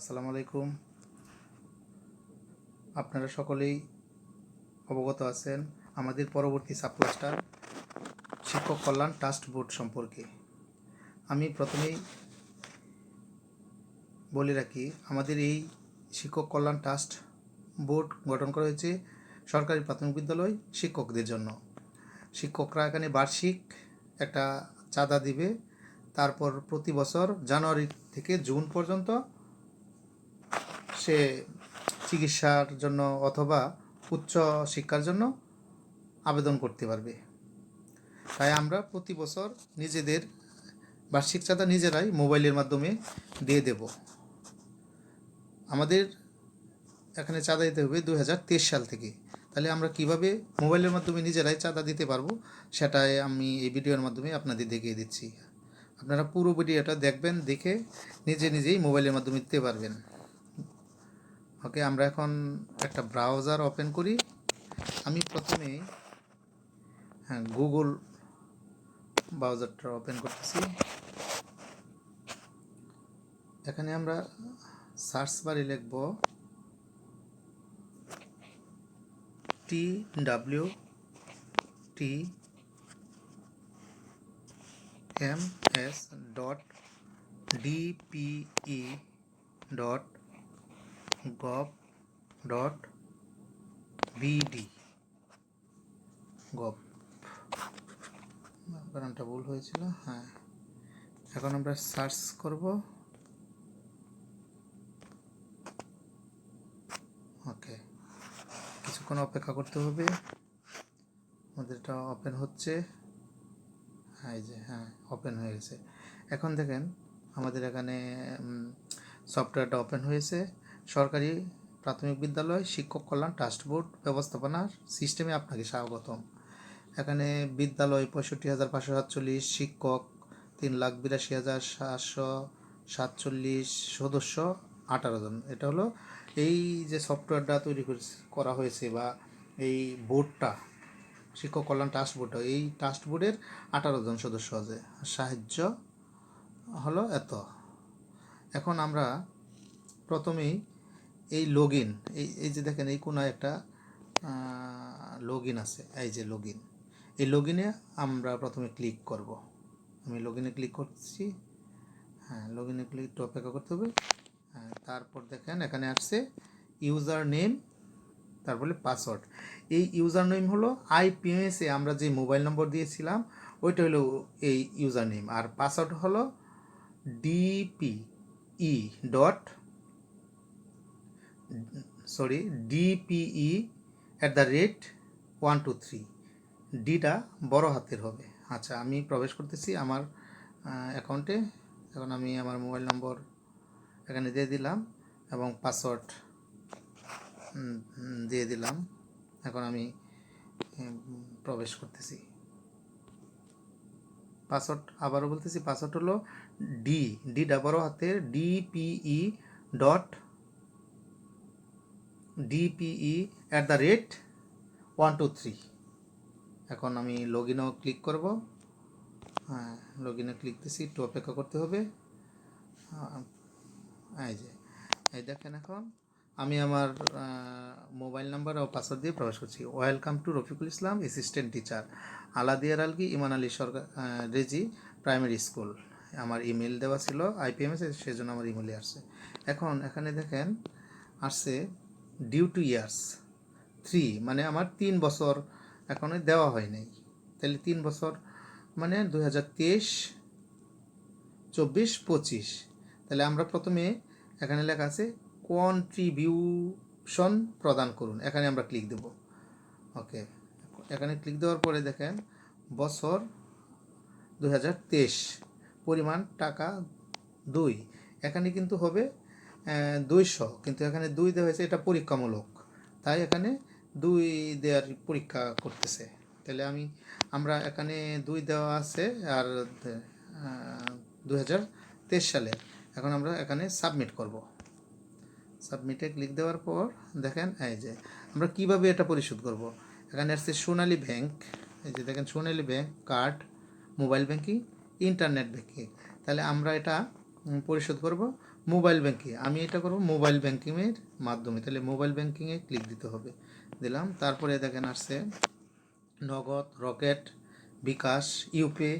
আসসালামু আলাইকুম। আপনারা সকলেই অবগত আছেন আমাদের পরবর্তী সাবক্লাস্টার শিক্ষক কল্যাণ ট্রাস্ট বোর্ড সম্পর্কে। আমি প্রথমেই বলে রাখি, আমাদের এই শিক্ষক কল্যাণ ট্রাস্ট বোর্ড গঠন করা হয়েছে সরকারি প্রাথমিক বিদ্যালয় শিক্ষকদের জন্য। শিক্ষকরা এখানে বার্ষিক একটা চাঁদা দিবে, তারপর প্রতি বছর জানুয়ারি থেকে জুন পর্যন্ত সে চিকিৎসার জন্য অথবা উচ্চ শিক্ষার জন্য আবেদন করতে পারবে। তাই আমরা প্রতি বছর নিজেদের বার্ষিক চাঁদা নিজেরাই মোবাইলের মাধ্যমে দিয়ে দেব। আমাদের এখানে চাঁদা দিতে হবে দু হাজার তেইশ সাল থেকে। তাহলে আমরা কীভাবে মোবাইলের মাধ্যমে নিজেরাই চাঁদা দিতে পারব সেটাই আমি এই ভিডিওর মাধ্যমে আপনাদের দেখিয়ে দিচ্ছি। আপনারা পুরো ভিডিওটা দেখবেন, দেখে নিজে নিজেই মোবাইলের মাধ্যমে দিতে পারবেন। ওকে আমরা এখন একটা ব্রাউজার ওপেন করি। আমি প্রথমে হ্যাঁ গুগল ব্রাউজারটা ওপেন করতেছি। এখানে আমরা সার্চ বারে লিখব T W T M S dot D P E dot gov dot B D gov বানানটা ভুল হয়েছিল হ্যাঁ। এখন আমরা সার্চ করব। ওকে কিছুক্ষণ অপেক্ষা করতে হবে। আমাদের এটা ওপেন হচ্ছে। হ্যাঁ এই যে হ্যাঁ ওপেন হয়ে গেছে। এখন দেখেন, আমাদের এখানে সফটওয়্যারটা ওপেন হয়েছে। সরকারি প্রাথমিক বিদ্যালয় শিক্ষক কল্যাণ ট্রাস্ট বোর্ড ব্যবস্থাপনার সিস্টেমে আপনাকে স্বাগতম। এখানে বিদ্যালয় পঁয়ষট্টি হাজার পাঁচশো সাতচল্লিশ, শিক্ষক তিন লাখ বিরাশি হাজার সাতশো সাতচল্লিশ, সদস্য আঠারো জন। এটা হলো এই যে সফটওয়্যারটা তৈরি করা হয়েছে বা এই বোর্ডটা, শিক্ষক কল্যাণ ট্রাস্ট বোর্ডটা, এই ট্রাস্ট বোর্ডের আঠারো জন সদস্য আছে। সাহায্য হলো এত। এখন আমরা প্রথমেই এই লগ ইন এই এই যে দেখেন, এই কোনায় একটা লগ ইন আছে, এই যে লগ ইন এই লগ ইনে আমরা প্রথমে ক্লিক করব। আমি লগ ইনে ক্লিক করছি। হ্যাঁ লগ ইনে ক্লিক একটু অপেক্ষা করতে হবে। হ্যাঁ তারপর দেখেন, এখানে আসছে ইউজার নেম তারপরে পাসওয়ার্ড এই ইউজার নেম হলো আইপিএসে আমরা যে মোবাইল নম্বর দিয়েছিলাম, ওইটা হলো এই ইউজার নেম আর পাসওয়ার্ড হলো D P E dot sorry D P E at the rate one two three ডিটা বড় হাতের হবে। আচ্ছা আমি প্রবেশ করতেছি আমার অ্যাকাউন্টে এখন আমি আমার মোবাইল নম্বর এখানে দিয়ে দিলাম এবং পাসওয়ার্ড দিয়ে দিলাম। এখন আমি প্রবেশ করতেছি। পাসওয়ার্ড আবারও বলতেছি পাসওয়ার্ড হলো ডি ডিটা বড় হাতের D P E dot D P E at the rate one two three এখন আমি লগ ইনও ক্লিক করব। হ্যাঁ লগ ইনে ক্লিক দিছি, একটু অপেক্ষা করতে হবে। এই যে, এই দেখেন এখন আমি আমার মোবাইল নাম্বার ও পাসওয়ার্ড দিয়ে প্রবেশ করছি। Welcome to Rafiqul Islam assistant teacher Aladiyar Algi Iman Ali Sarkar reg primary school আমার ইমেল দেওয়া ছিল আইপিএমএস সেজন্য আমার ইমেলে আসছে। এখন এখানে দেখেন, আসছে ডিউ টু ইয়ার্স থ্রি মানে আমার তিন বছর এখনও দেওয়া হয় নাই। তাহলে তিন বছর মানে দু হাজার তেইশ, চব্বিশ, পঁচিশ। তাহলে আমরা প্রথমে এখানে লেখা আছে কন্ট্রিবিউশন প্রদান করুন। এখানে আমরা ক্লিক দেব। ওকে এখানে ক্লিক দেওয়ার পরে দেখেন বছর দু হাজার তেইশ, পরিমাণ টাকা দুই। এখানে কিন্তু হবে দুইশো। কিন্তু এখানে দুই দেওয়া হয়েছে, এটা পরীক্ষামূলক। তাই এখানে দুই দেওয়ার পরীক্ষা করতেছে। তাহলে আমি, আমরা এখানে দুই দেওয়া আছে আর দু হাজার তেইশ সালে। এখন আমরা এখানে সাবমিট করব। সাবমিটে ক্লিক দেওয়ার পর দেখেন, এই যে, আমরা কীভাবে এটা পরিশোধ করব? এখানে আসছে সোনালী ব্যাংক। এই যে দেখেন, Sonali bank card, mobile banking, internet banking. তাহলে আমরা এটা পরিশোধ করব। মোবাইল ব্যাংকিং, আমি এটা করব মোবাইল ব্যাংকিংয়ের মাধ্যমে। তাহলে মোবাইল ব্যাংকিংয়ে ক্লিক দিতে হবে। দিলাম, তারপরে দেখেন আসছে নগদ, রকেট, বিকাশ, ইউপে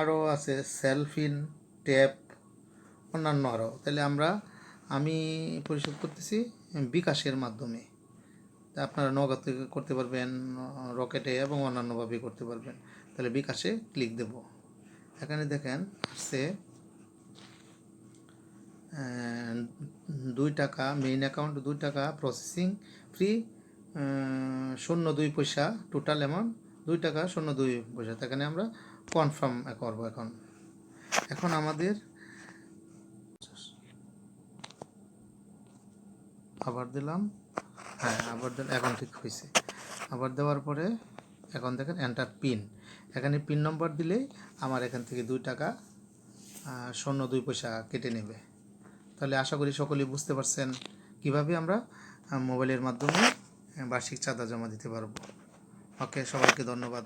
আরও আছে সেলফিন ট্যাপ, অন্যান্য আরও তাহলে আমরা, আমি পরিশোধ করতেছি বিকাশের মাধ্যমে। আপনারা নগদ করতে পারবেন, রকেটে এবং অন্যান্যভাবে করতে পারবেন। তাহলে বিকাশে ক্লিক দেব। এখানে দেখেন আসছে দুই টাকা মেইন অ্যাকাউন্ট দুই টাকা প্রসেসিং ফ্রি শূন্য দুই পয়সা টোটাল অ্যামাউন্ট দুই টাকা, শূন্য দুই পয়সা। তো এখানে আমরা কনফার্ম করব এখন। এখন আমাদের আবার দিলাম। হ্যাঁ আবার দিলাম, এখন ঠিক হয়েছে। আবার দেওয়ার পরে এখন দেখেন এন্টার পিন এখানে পিন নম্বর দিলে আমার এখান থেকে দুই টাকা শূন্য দুই পয়সা কেটে নেবে। তাহলে আশা করি সকলেই বুঝতে পারছেন কীভাবে আমরা মোবাইলের মাধ্যমে বার্ষিক চাঁদা জমা দিতে পারব। ওকে, সবাইকে ধন্যবাদ।